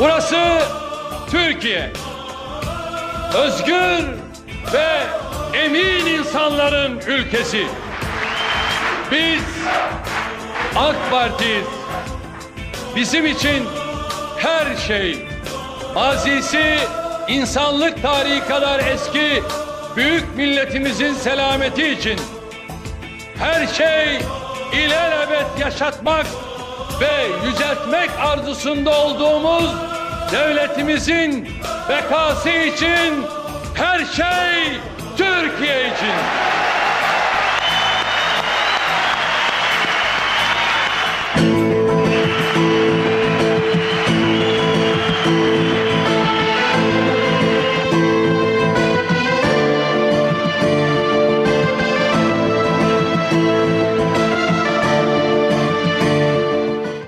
Burası Türkiye. Özgür ve emin insanların ülkesi. Biz AK Parti'yiz. Bizim için her şey mazisi insanlık tarihi kadar eski büyük milletimizin selameti için her şey ilelebet yaşatmak ve yüceltmek arzusunda olduğumuz devletimizin bekası için her şey Türkiye için.